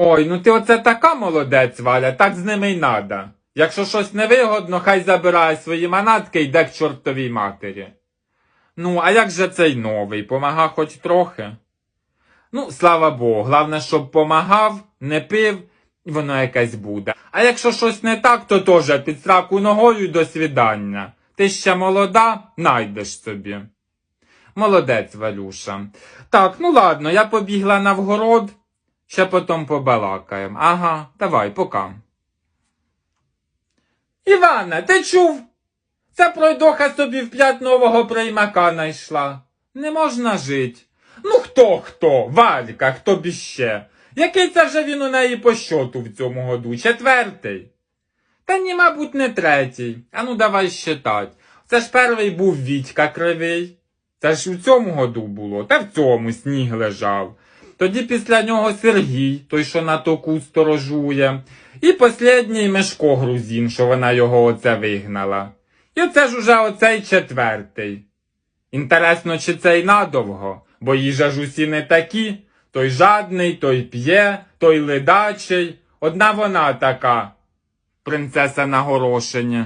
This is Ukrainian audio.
Ой, ну ти оце така молодець, Валя, так з ними й надо. Якщо щось невигодно, хай забирає свої манатки і йде к чортовій матері. Ну, а як же цей новий? Помага хоч трохи? Ну, слава Богу, головне, щоб помагав, не пив, воно якесь буде. А якщо щось не так, то теж під сраку ногою до свідання. Ти ще молода, найдеш собі. Молодець, Валюша. Так, ну ладно, я побігла на вгород, ще потім побалакаємо. Ага, давай, пока. Івана, ти чув? Це пройдоха собі в п'ять нового приймака найшла. Не можна жить. Ну хто хто? Валька, хто б іще? Який це вже він у неї по щоту в цьому году? Четвертий? Та ні, мабуть, не третій. Ану давай считать. Це ж перший був Вітька кривий. Це ж у цьому году було, та в цьому сніг лежав. Тоді після нього Сергій, той, що на току сторожує, і послідній Мешко Грузін, що вона його оце вигнала. І оце ж уже оцей четвертий. Інтересно, чи це й надовго, бо їжа ж усі не такі. Той жадний, той п'є, той ледачий. Одна вона така, принцеса на горошині.